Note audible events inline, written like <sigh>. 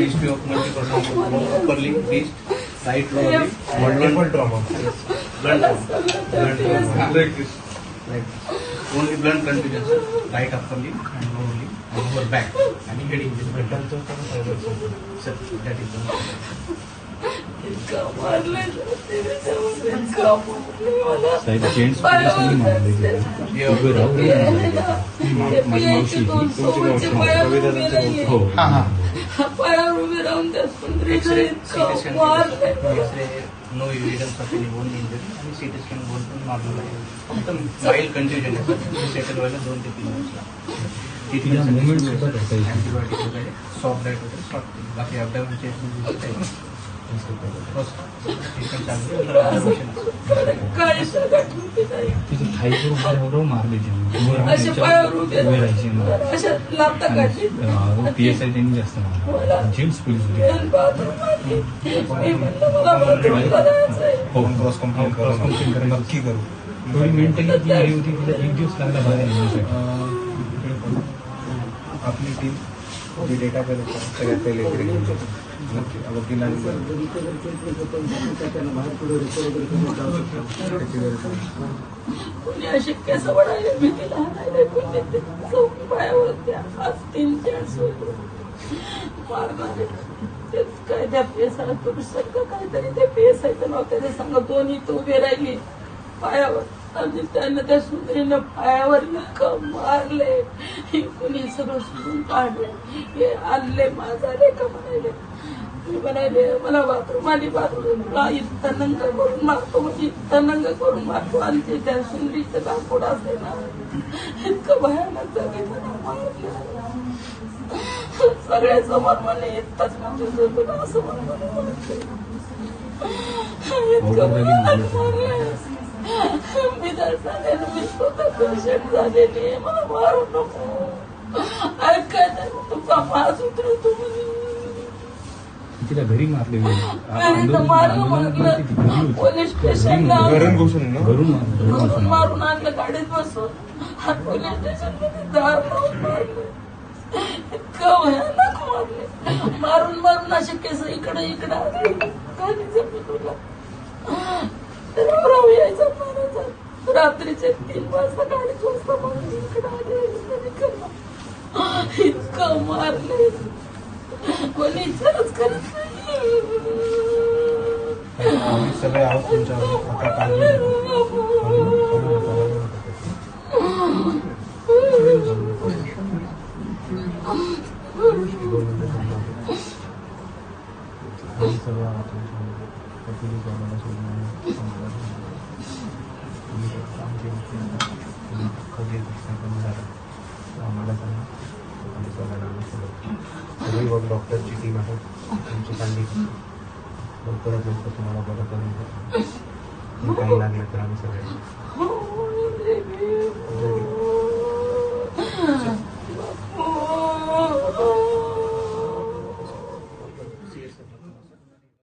History of only blunt continuous right upper lip and lower lip and back आणि heading sir that is साहेब gents पोलिसांनी मारले उभे माझी मावशी. हो पायावर राहून पण आहे फक्त माइल्ड आहे सेटल व्हायला दोन ते तीन दिवस लागतात. अँटीबायोटिक वगैरे सॉफ्ट डाएट वगैरे बाकी अपडाऊनचे तिथे थाईवर उभं राहून मारले काढली पी एस आय त्यांनी जास्त मारला जेंट्स पोलीस होते. हो क्रॉस कंप्लेंट क्रॉस कंप्लेंट करा नक्की करू थोडी मेंटली ती हे होती तिला एक दिवस लागला बाहेर येण्यासाठी आपली टीम जी डेटा कलेक्ट सगळ्यात पहिले वकिलांनी चौकी पायावर आज तीन चान्स होतो मारणारे तेच काय त्या पेसाला पुरुषांना काहीतरी त्या पेसायचं नव्हतं ते सांगा दोन्ही तो उभी राहिली. पायावर. आणि त्यानं त्या सुंदरीनं पायावर इतकं मारले हे कुणी सगळं सुरून काढले हे आणले माझा रे म्हणाले मी म्हणाले मला बाथरूम आली तुला इतका नंग करून मारतो म्हणजे इतका नंग करून मारतो आणि ते त्या सुंदरीचं कापड असते ना इतकं भयानक जगेचं मारलं सगळ्यासमोर म्हणे इतकाच म्हणजे तुला असं म्हणून मला इतकं भयानक मारलं मी तर सांगेन मी स्वतः पेशंट झालेली आहे. मला मारू नको. ऐकायचं तुमचा मास उतरवतो म्हणे तिला घरी मारले घरी तर मारलं पोलीस स्टेशनला घरून घुसून. मारून आणलं गाडीत बसून. पोलीस स्टेशनमध्ये दार लावून मारले. इतकं भयानक मारले. मारून मारून असे केस इकडे इकडे आले. तुला राव यायचा मारायचा रात्रीचे तीन वाजता गाडीत वाजता मारून इकडे आले इकडे. इतकं मारले. कोणी विचारच करत नाही आम्ही सगळे आहोत तुमच्यावर. <laughs> आता काळजी आम्हाला सोडून तुम्ही कधी कमी झाला तर आम्हाला सांगा आम्ही आम्ही सगळी बघ डॉक्टरची टीम आहे तुमची काळजी लवकरात लवकर तुम्हाला बरं करून काही लागलं तर आम्ही सगळ्यांना